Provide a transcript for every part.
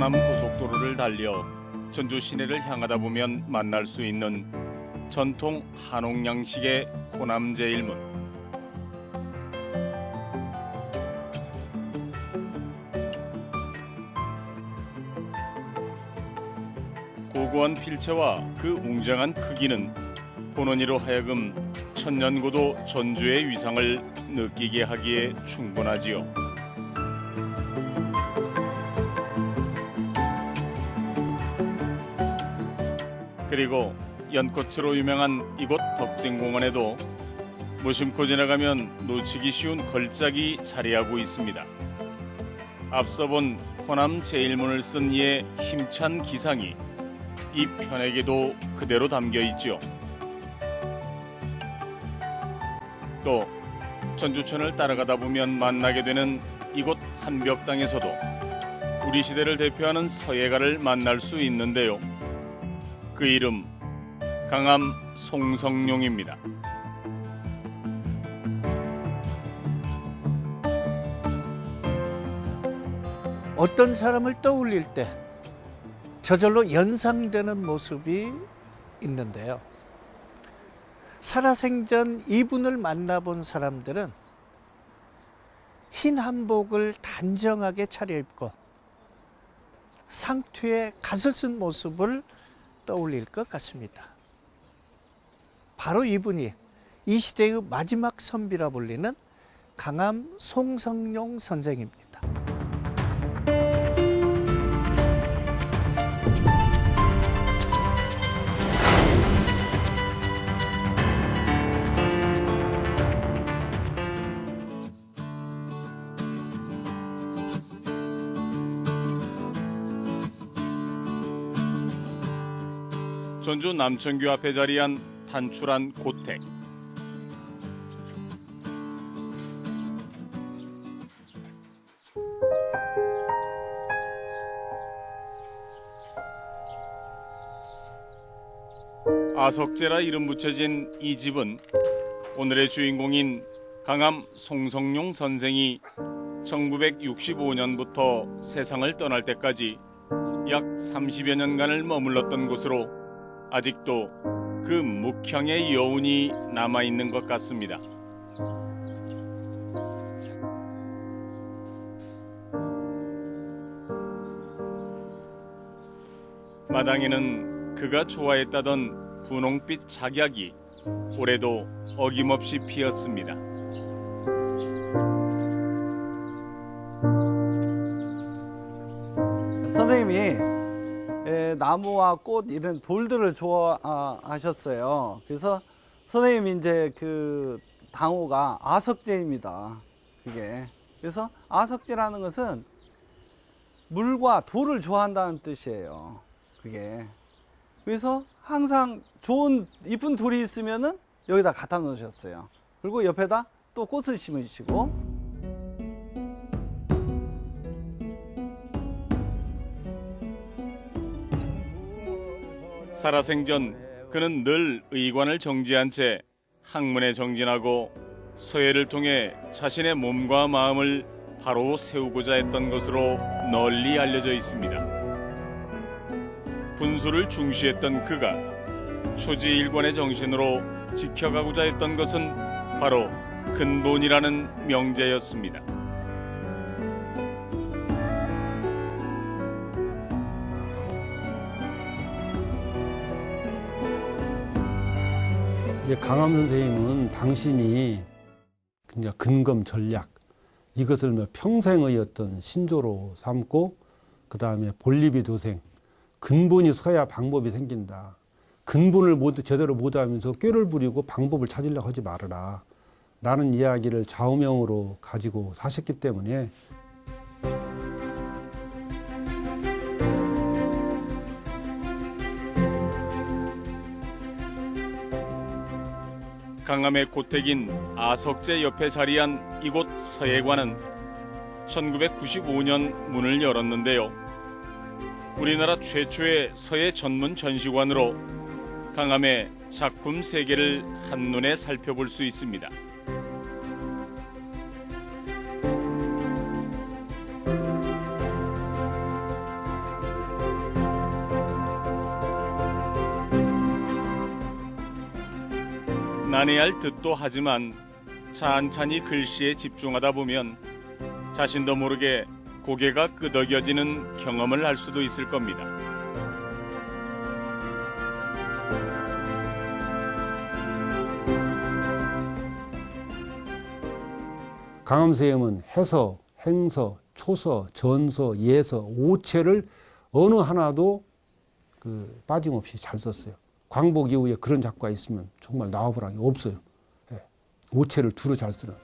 호남 고속도로를 달려 전주 시내를 향하다 보면 만날 수 있는 전통 한옥 양식의 호남 제일문. 고고한 필체와 그 웅장한 크기는 본원이로 하여금 천년고도 전주의 위상을 느끼게 하기에 충분하지요. 그리고 연꽃으로 유명한 이곳 덕진공원에도 무심코 지나가면 놓치기 쉬운 걸작이 자리하고 있습니다. 앞서 본 호남 제일문을 쓴 이의 힘찬 기상이 이 편에게도 그대로 담겨 있죠. 또 전주천을 따라가다 보면 만나게 되는 이곳 한벽당에서도 우리 시대를 대표하는 서예가를 만날 수 있는데요. 그 이름 강암 송성룡입니다. 어떤 사람을 떠올릴 때 저절로 연상되는 모습이 있는데요. 살아생전 이분을 만나본 사람들은 흰 한복을 단정하게 차려입고 상투에 갓을 쓴 모습을 떠올릴 것 같습니다. 바로 이분이 이 시대의 마지막 선비라 불리는 강암 송성룡 선생입니다. 전주 남천교 앞에 자리한 단출한 고택. 아석제라 이름 붙여진 이 집은 오늘의 주인공인 강암 송성룡 선생이 1965년부터 세상을 떠날 때까지 약 30여 년간을 머물렀던 곳으로 아직도 그 묵향의 여운이 남아 있는 것 같습니다. 마당에는 그가 좋아했다던 분홍빛 작약이 올해도 어김없이 피었습니다. 나무와 꽃 이런 돌들을 좋아하셨어요. 그래서 선생님이 이제 그 당호가 아석제입니다. 그게 그래서 아석제라는 것은 물과 돌을 좋아한다는 뜻이에요. 그게 그래서 항상 좋은 이쁜 돌이 있으면은 여기다 갖다 놓으셨어요. 그리고 옆에다 또 꽃을 심으시고 살아생전 그는 늘 의관을 정지한 채 학문에 정진하고 서예를 통해 자신의 몸과 마음을 바로 세우고자 했던 것으로 널리 알려져 있습니다. 분수를 중시했던 그가 초지일관의 정신으로 지켜가고자 했던 것은 바로 근본이라는 명제였습니다. 이제 강암 선생님은 당신이 그냥 근검 전략 이것을 뭐 평생의 어떤 신조로 삼고 그 다음에 볼리비 도생 근본이 서야 방법이 생긴다. 근본을 못, 제대로 못하면서 꾀를 부리고 방법을 찾으려고 하지 말아라. 라는 이야기를 좌우명으로 가지고 사셨기 때문에 강암의 고택인 아석제 옆에 자리한 이곳 서예관은 1995년 문을 열었는데요. 우리나라 최초의 서예 전문 전시관으로 강암의 작품 세계를 한눈에 살펴볼 수 있습니다. 난해할 듯도 하지만 찬찬히 글씨에 집중하다 보면 자신도 모르게 고개가 끄덕여지는 경험을 할 수도 있을 겁니다. 강암세음은 해서, 행서, 초서, 전서, 예서, 오체를 어느 하나도 그 빠짐없이 잘 썼어요. 광복 이후에 그런 작가가 있으면 정말 나와보라는 게 없어요. 예. 오체를 두루 잘 쓰는.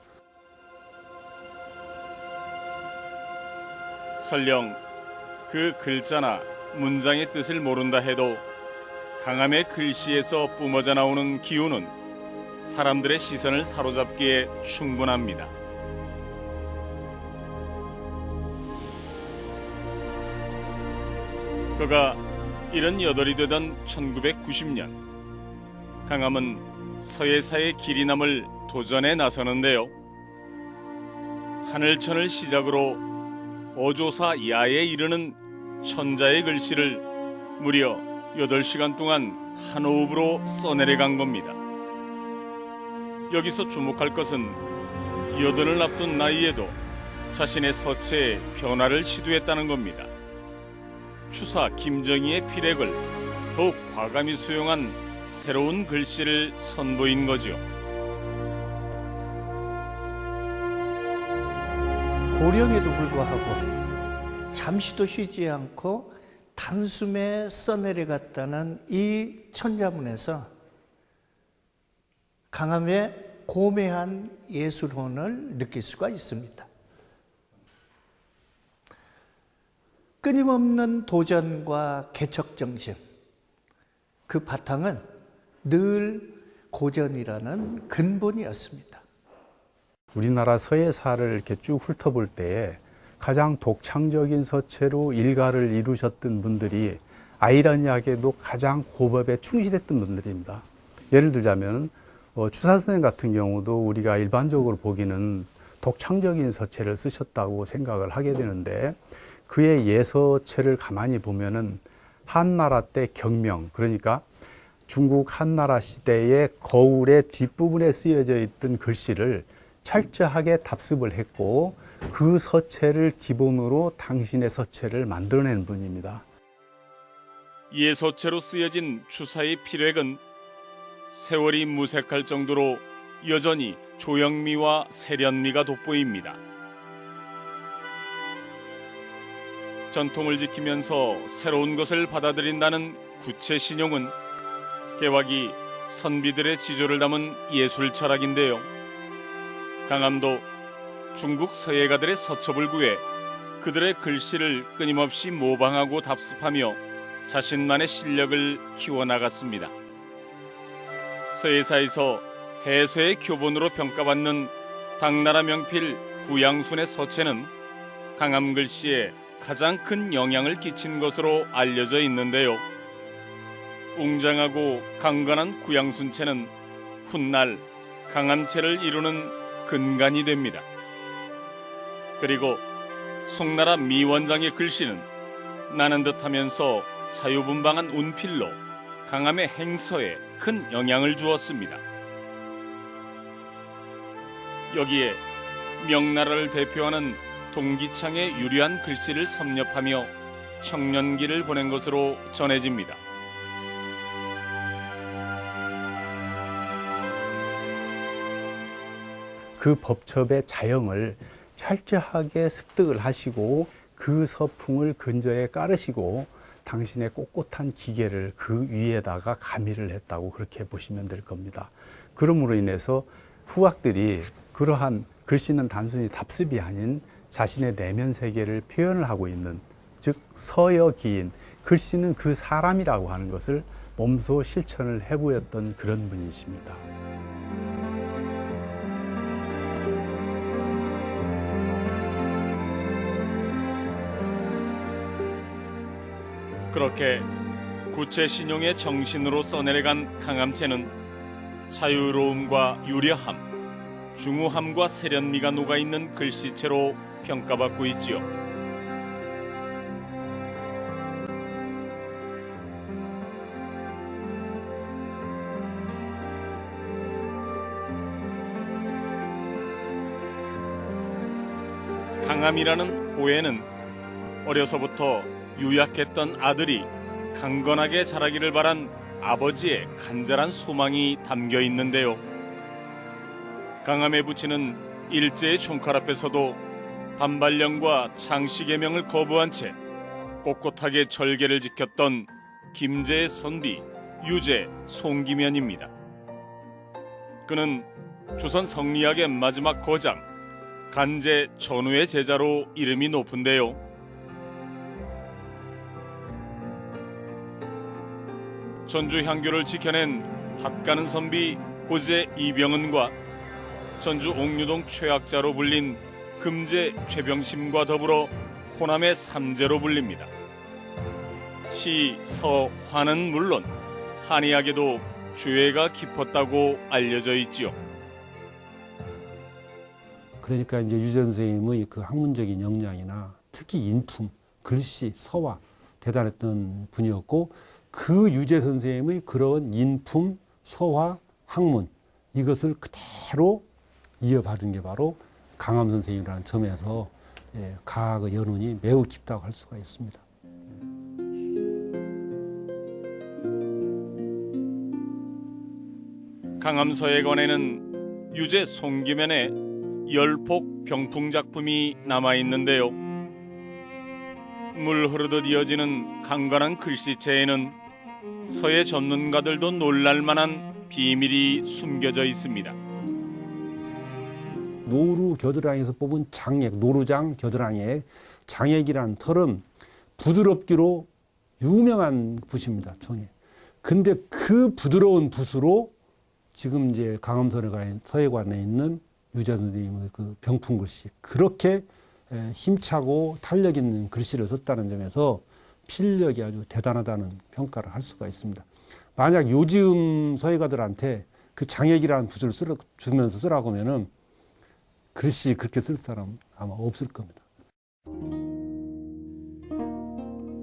설령 그 글자나 문장의 뜻을 모른다 해도 강함의 글씨에서 뿜어져 나오는 기운은 사람들의 시선을 사로잡기에 충분합니다. 그가 78이 되던 1990년 강함은 서예사의 길이 남을 도전에 나서는데요. 하늘천을 시작으로 어조사 야에 이르는 천자의 글씨를 무려 8시간 동안 한 호흡으로 써내려간 겁니다. 여기서 주목할 것은 여든을 앞둔 나이에도 자신의 서체에 변화를 시도했다는 겁니다. 추사 김정희의 필액을 더욱 과감히 수용한 새로운 글씨를 선보인 거지요. 고령에도 불구하고 잠시도 쉬지 않고 단숨에 써내려갔다는 이 천자문에서 강함의 고매한 예술혼을 느낄 수가 있습니다. 끊임없는 도전과 개척 정신, 그 바탕은 늘 고전이라는 근본이었습니다. 우리나라 서예사를 이렇게 쭉 훑어볼 때에 가장 독창적인 서체로 일가를 이루셨던 분들이 아이러니하게도 가장 고법에 충실했던 분들입니다. 예를 들자면 어, 추사 선생 같은 경우도 우리가 일반적으로 보기는 독창적인 서체를 쓰셨다고 생각을 하게 되는데 그의 예서체를 가만히 보면은 한나라 때 경명 그러니까 중국 한나라 시대의 거울의 뒷부분에 쓰여져 있던 글씨를 철저하게 답습을 했고 그 서체를 기본으로 당신의 서체를 만들어낸 분입니다. 예서체로 쓰여진 추사의 필획은 세월이 무색할 정도로 여전히 조형미와 세련미가 돋보입니다. 전통을 지키면서 새로운 것을 받아들인다는 구체 신용은 개화기 선비들의 지조를 담은 예술 철학인데요. 강함도 중국 서예가들의 서첩을 구해 그들의 글씨를 끊임없이 모방하고 답습하며 자신만의 실력을 키워나갔습니다. 서예사에서 해서의 교본으로 평가받는 당나라 명필 구양순의 서체는 강함 글씨에 가장 큰 영향을 끼친 것으로 알려져 있는데요. 웅장하고 강건한 구양순체는 훗날 강함체를 이루는 근간이 됩니다. 그리고 송나라 미 원장의 글씨는 나는 듯하면서 자유분방한 운필로 강함의 행서에 큰 영향을 주었습니다. 여기에 명나라를 대표하는 동기창의 유리한 글씨를 섭렵하며 청년기를 보낸 것으로 전해집니다. 그 법첩의 자형을 철저하게 습득을 하시고 그 서풍을 근저에 깔으시고 당신의 꼿꼿한 기계를 그 위에다가 가미를 했다고 그렇게 보시면 될 겁니다. 그러므로 인해서 후학들이 그러한 글씨는 단순히 답습이 아닌 자신의 내면 세계를 표현을 하고 있는 즉 서여 기인 글씨는 그 사람이라고 하는 것을 몸소 실천을 해보였던 그런 분이십니다. 그렇게 구체 신용의 정신으로 써내려간 강함체는 자유로움과 유려함, 중후함과 세련미가 녹아있는 글씨체로 평가받고 있지요. 강함이라는 호에는 어려서부터 유약했던 아들이 강건하게 자라기를 바란 아버지의 간절한 소망이 담겨 있는데요. 강함의 부치는 일제의 총칼 앞에서도 반발령과 창씨개명을 거부한 채 꼿꼿하게 절개를 지켰던 김제의 선비 유제 송기면입니다. 그는 조선 성리학의 마지막 거장 간제 전우의 제자로 이름이 높은데요. 전주 향교를 지켜낸 밭가는 선비 고제 이병은과 전주 옥류동 최악자로 불린 금제 최병심과 더불어 호남의 삼재로 불립니다. 시, 서, 화는 물론 한의학에도 죄가 깊었다고 알려져 있지요. 그러니까 이제 유재 선생님의 그 학문적인 역량이나 특히 인품, 글씨, 서화 대단했던 분이었고 그 유재 선생님의 그런 인품, 서화, 학문 이것을 그대로 이어받은 게 바로 강암 선생님이라는 점에서 예, 가학의 연운이 매우 깊다고 할 수가 있습니다. 강암서예관에는 유재 송기면의 열폭 병풍 작품이 남아 있는데요. 물 흐르듯 이어지는 강건한 글씨체에는 서예 전문가들도 놀랄 만한 비밀이 숨겨져 있습니다. 노루 겨드랑이에서 뽑은 장액, 노루장 겨드랑이에 장액이란 털은 부드럽기로 유명한 붓입니다. 종이. 근데 그 부드러운 붓으로 지금 이제 강암서예관에 서예관에 있는 유자 선생님의 그 병풍 글씨 그렇게 에, 힘차고 탄력 있는 글씨를 썼다는 점에서 필력이 아주 대단하다는 평가를 할 수가 있습니다. 만약 요즘 서예가들한테 그 장액이라는 붓을 쓰 주면서 쓰라고 하면은 글씨 그렇게 쓸 사람 아마 없을 겁니다.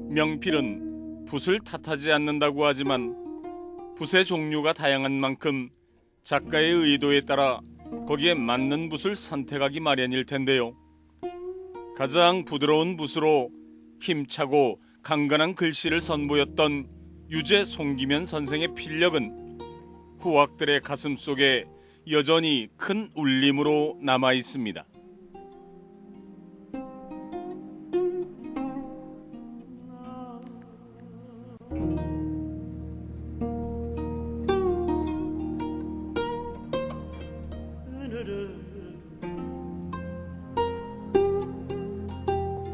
명필은 붓을 탓하지 않는다고 하지만 붓의 종류가 다양한 만큼 작가의 의도에 따라 거기에 맞는 붓을 선택하기 마련일 텐데요. 가장 부드러운 붓으로 힘차고 강건한 글씨를 선보였던 유재 송기면 선생의 필력은 후학들의 가슴 속에 여전히 큰 울림으로 남아 있습니다.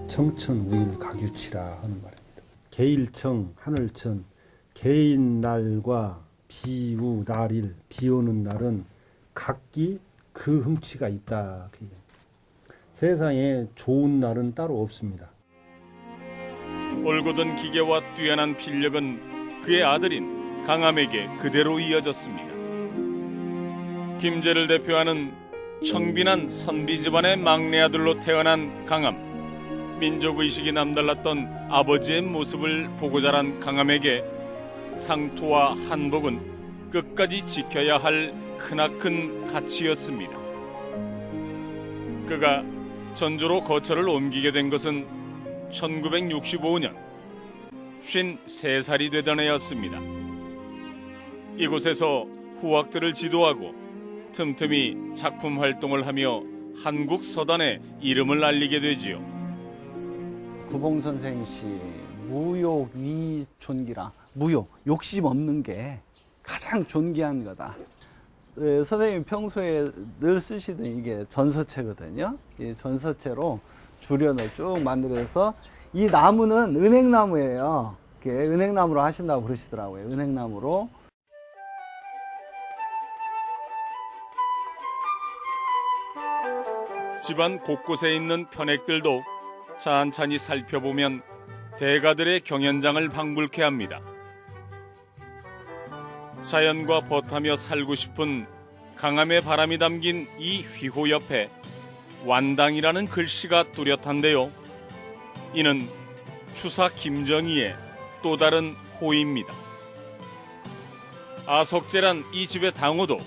청천 우일 가규치라 하는 말입니다. 개일청 하늘천 개인 날과 비우 날일 비 오는 날은 각기 그 흠치가 있다. 그. 세상에 좋은 날은 따로 없습니다. 올곧은 기계와 뛰어난 필력은 그의 아들인 강함에게 그대로 이어졌습니다. 김제를 대표하는 청빈한 선비 집안의 막내 아들로 태어난 강함. 민족 의식이 남달랐던 아버지의 모습을 보고 자란 강함에게 상투와 한복은 끝까지 지켜야 할 크나큰 가치였습니다. 그가 전주로 거처를 옮기게 된 것은 1965년 53살이 되던 해였습니다. 이곳에서 후학들을 지도하고 틈틈이 작품 활동을 하며 한국 서단에 이름을 알리게 되지요. 구봉 선생 씨 무욕 위 존기라 무욕 욕심 없는 게 가장 존귀한 거다. 예, 선생님 평소에 늘 쓰시던 이게 전서체거든요. 이 전서체로 주련을 쭉 만들어서 이 나무는 은행나무예요. 은행나무로 하신다고 그러시더라고요. 은행나무로. 집안 곳곳에 있는 편액들도 찬찬히 살펴보면 대가들의 경연장을 방불케 합니다. 자연과 벗하며 살고 싶은 강함의 바람이 담긴 이 휘호 옆에 완당이라는 글씨가 뚜렷한데요. 이는 추사 김정희의 또 다른 호입니다. 아석재란 이 집의 당호도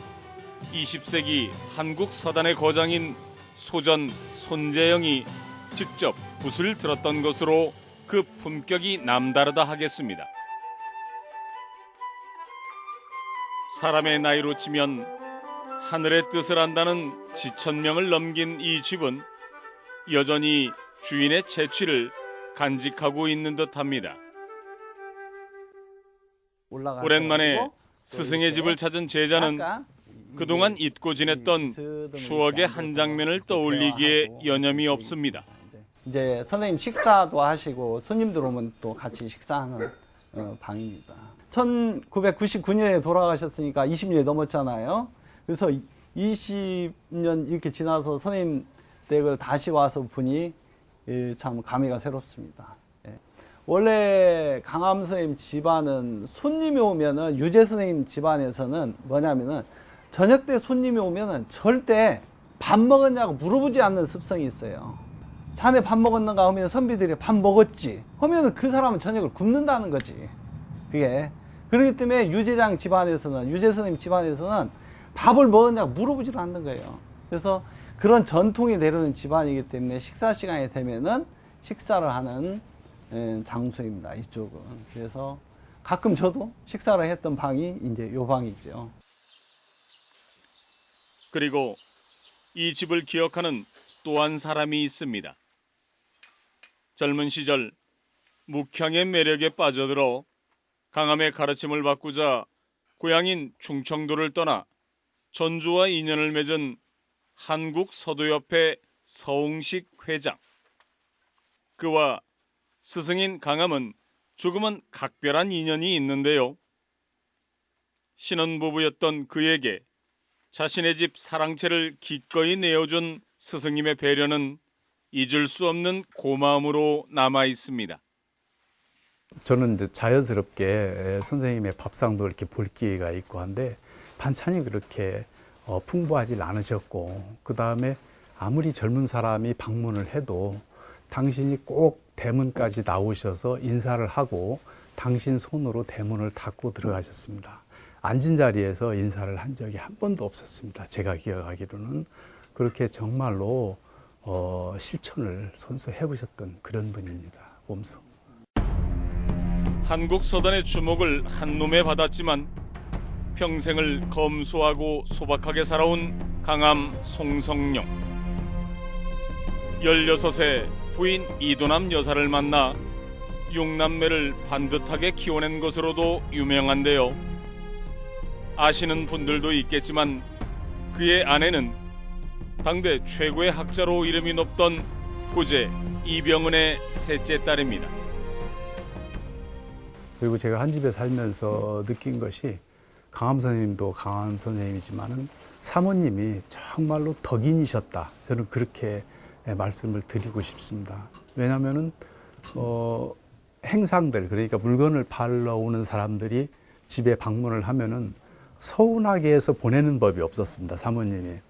20세기 한국 서단의 거장인 소전 손재영이 직접 붓을 들었던 것으로 그 품격이 남다르다 하겠습니다. 사람의 나이로 치면 하늘의 뜻을 안다는 지천명을 넘긴 이 집은 여전히 주인의 재취를 간직하고 있는 듯합니다. 오랜만에 스승의 집을 찾은 제자는 그동안 잊고 지냈던 추억의 한 장면을 떠올리기에 여념이 없습니다. 이제 선생님 식사도 하시고 손님들 오면 또 같이 식사하는 어, 방입니다. 1999년에 돌아가셨으니까 20년이 넘었잖아요. 그래서 20년 이렇게 지나서 선생님 댁을 다시 와서 보니 예, 참 감회가 새롭습니다. 예. 원래 강암 선생님 집안은 손님이 오면은 유재 선생님 집안에서는 뭐냐면은 저녁 때 손님이 오면은 절대 밥 먹었냐고 물어보지 않는 습성이 있어요. 자네 밥 먹었는가 하면 선비들이 밥 먹었지. 하면은 그 사람은 저녁을 굶는다는 거지. 그게. 그렇기 때문에 유재장 집안에서는, 유재 선생님 집안에서는 밥을 먹었냐고 물어보지를 않는 거예요. 그래서 그런 전통이 내려오는 집안이기 때문에 식사 시간이 되면은 식사를 하는 예, 장소입니다. 이쪽은. 그래서 가끔 저도 식사를 했던 방이 이제 요 방이죠. 그리고 이 집을 기억하는 또 한 사람이 있습니다. 젊은 시절 묵향의 매력에 빠져들어 강함의 가르침을 받고자 고향인 충청도를 떠나 전주와 인연을 맺은 한국 서도협회 서웅식 회장. 그와 스승인 강함은 조금은 각별한 인연이 있는데요. 신혼부부였던 그에게 자신의 집 사랑채를 기꺼이 내어준 스승님의 배려는 잊을 수 없는 고마움으로 남아 있습니다. 저는 이제 자연스럽게 선생님의 밥상도 이렇게 볼 기회가 있고 한데 반찬이 그렇게 어, 풍부하지 않으셨고 그 다음에 아무리 젊은 사람이 방문을 해도 당신이 꼭 대문까지 나오셔서 인사를 하고 당신 손으로 대문을 닫고 들어가셨습니다. 앉은 자리에서 인사를 한 적이 한 번도 없었습니다. 제가 기억하기로는 그렇게 정말로 어, 실천을 손수 해 보셨던 그런 분입니다. 몸소. 한국 서단의 주목을 한놈에 받았지만 평생을 검소하고 소박하게 살아온 강함 송성룡. 16세 부인 이도남 여사를 만나 육남매를 반듯하게 키워낸 것으로도 유명한데요. 아시는 분들도 있겠지만 그의 아내는 당대 최고의 학자로 이름이 높던 고제 이병은의 셋째 딸입니다. 그리고 제가 한 집에 살면서 느낀 것이 강함 선생님도 강함 선생님이지만은 사모님이 정말로 덕인이셨다. 저는 그렇게 말씀을 드리고 싶습니다. 왜냐하면은 어, 행상들 그러니까 물건을 팔러 오는 사람들이 집에 방문을 하면은 서운하게 해서 보내는 법이 없었습니다. 사모님이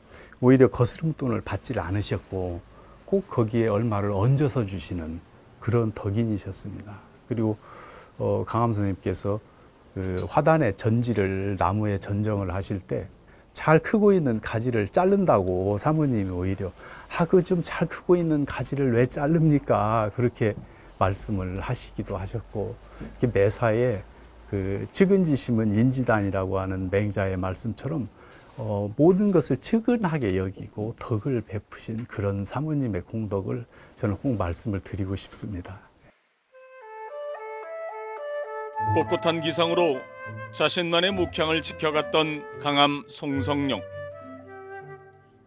오히려 거스름 돈을 받지를 않으셨고 꼭 거기에 얼마를 얹어서 주시는 그런 덕인이셨습니다. 그리고 어, 강함 선생님께서 그 화단의 전지를 나무에 전정을 하실 때 잘 크고 있는 가지를 자른다고 사모님이 오히려 아 그 좀 잘 크고 있는 가지를 왜 자릅니까 그렇게 말씀을 하시기도 하셨고 매사에 그 측은지심은 인지단이라고 하는 맹자의 말씀처럼 어, 모든 것을 측은하게 여기고 덕을 베푸신 그런 사모님의 공덕을 저는 꼭 말씀을 드리고 싶습니다. 꼿꼿한 기상으로 자신만의 묵향을 지켜갔던 강함 송성룡.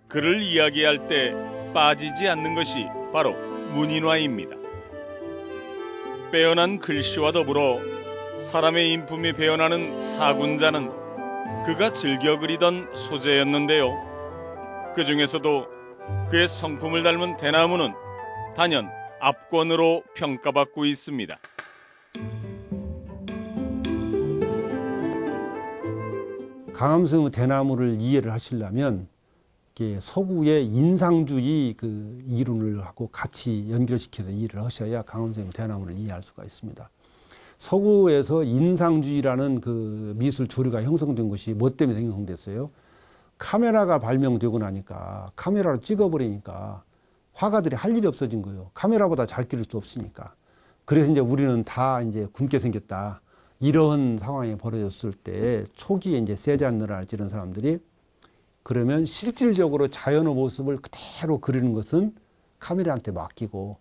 그를 이야기할 때 빠지지 않는 것이 바로 문인화입니다. 빼어난 글씨와 더불어 사람의 인품이 배어나는 사군자는 그가 즐겨 그리던 소재였는데요. 그 중에서도 그의 성품을 닮은 대나무는 단연 압권으로 평가받고 있습니다. 강암성 대나무를 이해를 하시려면 서구의 인상주의 그 이론을 하고 같이 연결시켜서 이해를 하셔야 강암성 대나무를 이해할 수가 있습니다. 서구에서 인상주의라는 그 미술 조류가 형성된 것이 뭐 때문에 형성됐어요? 카메라가 발명되고 나니까 카메라로 찍어버리니까 화가들이 할 일이 없어진 거예요. 카메라보다 잘 그릴 수 없으니까. 그래서 이제 우리는 다 이제 굶게 생겼다. 이런 상황이 벌어졌을 때 초기에 이제 세잔느라 이런 사람들이 그러면 실질적으로 자연의 모습을 그대로 그리는 것은 카메라한테 맡기고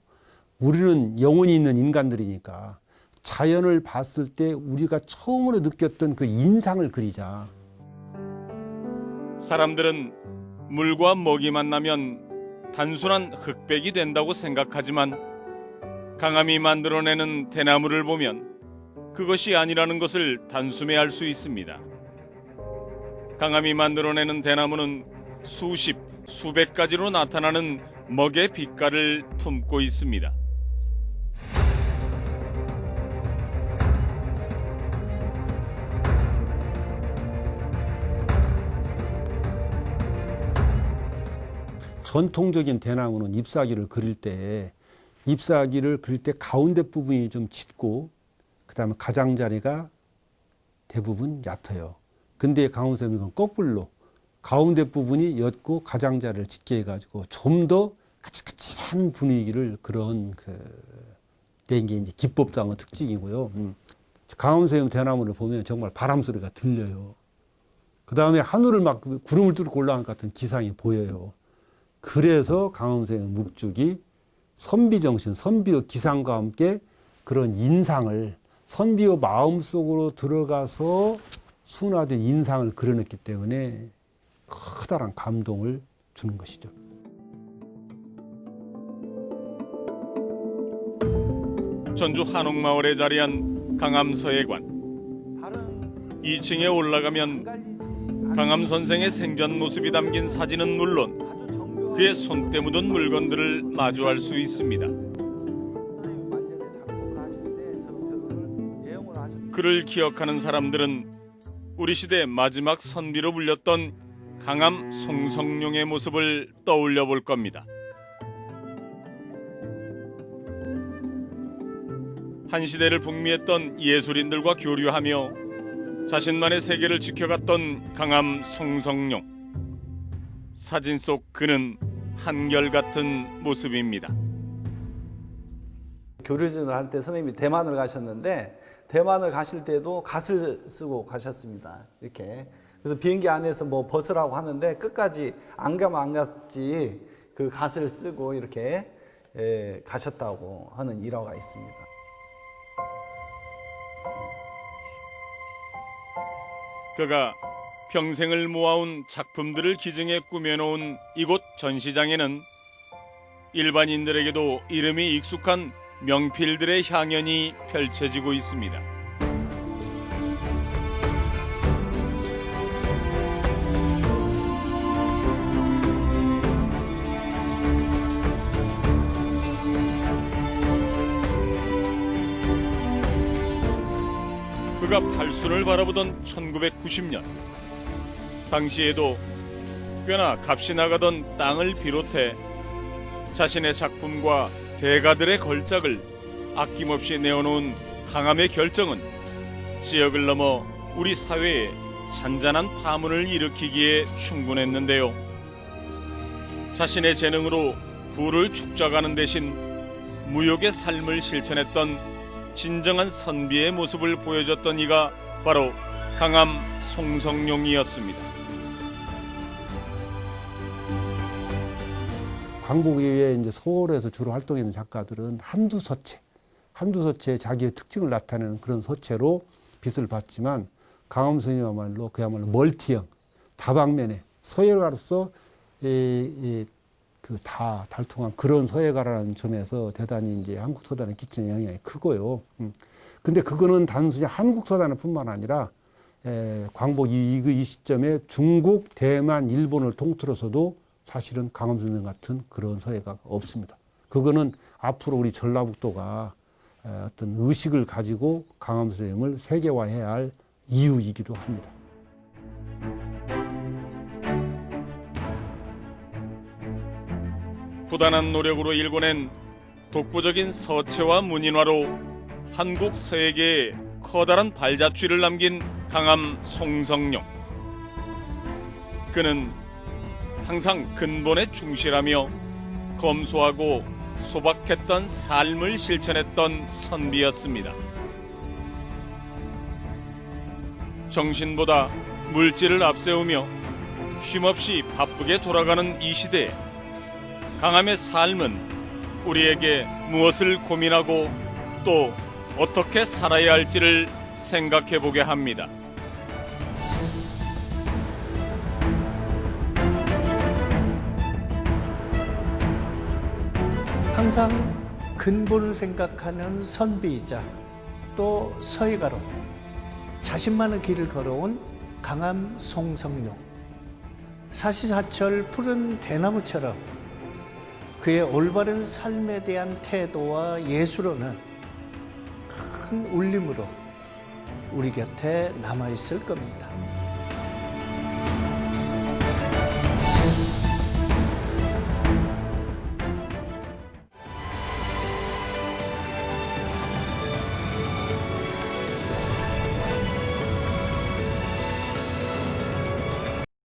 우리는 영혼이 있는 인간들이니까 자연을 봤을 때 우리가 처음으로 느꼈던 그 인상을 그리자. 사람들은 물과 먹이 만나면 단순한 흑백이 된다고 생각하지만 강함이 만들어내는 대나무를 보면 그것이 아니라는 것을 단숨에 알 수 있습니다. 강함이 만들어내는 대나무는 수십, 수백 가지로 나타나는 먹의 빛깔을 품고 있습니다. 전통적인 대나무는 잎사귀를 그릴 때 잎사귀를 그릴 때 가운데 부분이 좀 짙고 그 다음에 가장자리가 대부분 얕아요. 근데 강원쌤 이건 거꾸로 가운데 부분이 옅고 가장자리를 짙게 해가지고 좀 더 까칠까칠한 분위기를 그런 그게 이제 기법상의 특징이고요. 음. 강원쌤 대나무를 보면 정말 바람 소리가 들려요. 그 다음에 하늘을 막 구름을 뚫고 올라간 것 같은 기상이 보여요. 그래서 강원생의 묵죽이 선비 정신, 선비의 기상과 함께 그런 인상을 선비의 마음속으로 들어가서 순화된 인상을 그려냈기 때문에 커다란 감동을 주는 것이죠. 전주 한옥마을에 자리한 강암서예관. 다른 2층에 올라가면 강암 선생의 생전 모습이 담긴 사진은 물론 그의 손때 묻은 물건들을 마주할 수 있습니다. 그를 기억하는 사람들은 우리 시대 마지막 선비로 불렸던 강암 송성룡의 모습을 떠올려 볼 겁니다. 한 시대를 북미했던 예술인들과 교류하며 자신만의 세계를 지켜갔던 강암 송성룡. 사진 속 그는 한결같은 모습입니다. 교류전을 할 때 선생님이 대만을 가셨는데 대만을 가실 때도 갓을 쓰고 가셨습니다. 이렇게. 그래서 비행기 안에서 뭐 벗으라고 하는데 끝까지 안 가면 안 갔지 그 갓을 쓰고 이렇게 예, 가셨다고 하는 일화가 있습니다. 그가 평생을 모아온 작품들을 기증해 꾸며놓은 이곳 전시장에는 일반인들에게도 이름이 익숙한 명필들의 향연이 펼쳐지고 있습니다. 그가 팔순을 바라보던 1990년 당시에도 꽤나 값이 나가던 땅을 비롯해 자신의 작품과 대가들의 걸작을 아낌없이 내어놓은 강함의 결정은 지역을 넘어 우리 사회에 잔잔한 파문을 일으키기에 충분했는데요. 자신의 재능으로 부를 축적하는 대신 무욕의 삶을 실천했던 진정한 선비의 모습을 보여줬던 이가 바로 강함 송성룡이었습니다. 광복 이후에 이제 서울에서 주로 활동했는 작가들은 한두 서체, 한두 서체의 자기의 특징을 나타내는 그런 서체로 빛을 봤지만 강원 선생님야말로 그야말로 멀티형, 다방면에 서예가로서 그다 달통한 그런 서예가라는 점에서 대단히 이제 한국 서단에 끼치는 영향이 크고요. 음. 근데 그거는 단순히 한국 서단뿐만 아니라 에, 광복 이, 이, 이 시점에 중국, 대만, 일본을 통틀어서도 사실은 강원 선생 같은 그런 서예가 없습니다. 그거는 앞으로 우리 전라북도가 에, 어떤 의식을 가지고 강원 선생님을 세계화해야 할 이유이기도 합니다. 부단한 노력으로 일궈낸 독보적인 서체와 문인화로 한국 서예계에 커다란 발자취를 남긴 강함 송성룡. 그는 항상 근본에 충실하며 검소하고 소박했던 삶을 실천했던 선비였습니다. 정신보다 물질을 앞세우며 쉼없이 바쁘게 돌아가는 이 시대에 강함의 삶은 우리에게 무엇을 고민하고 또 어떻게 살아야 할지를 생각해 보게 합니다. 항상 근본을 생각하는 선비이자 또 서예가로 자신만의 길을 걸어온 강함 송성룡. 사시사철 푸른 대나무처럼 그의 올바른 삶에 대한 태도와 예술로는 큰 울림으로 우리 곁에 남아있을 겁니다.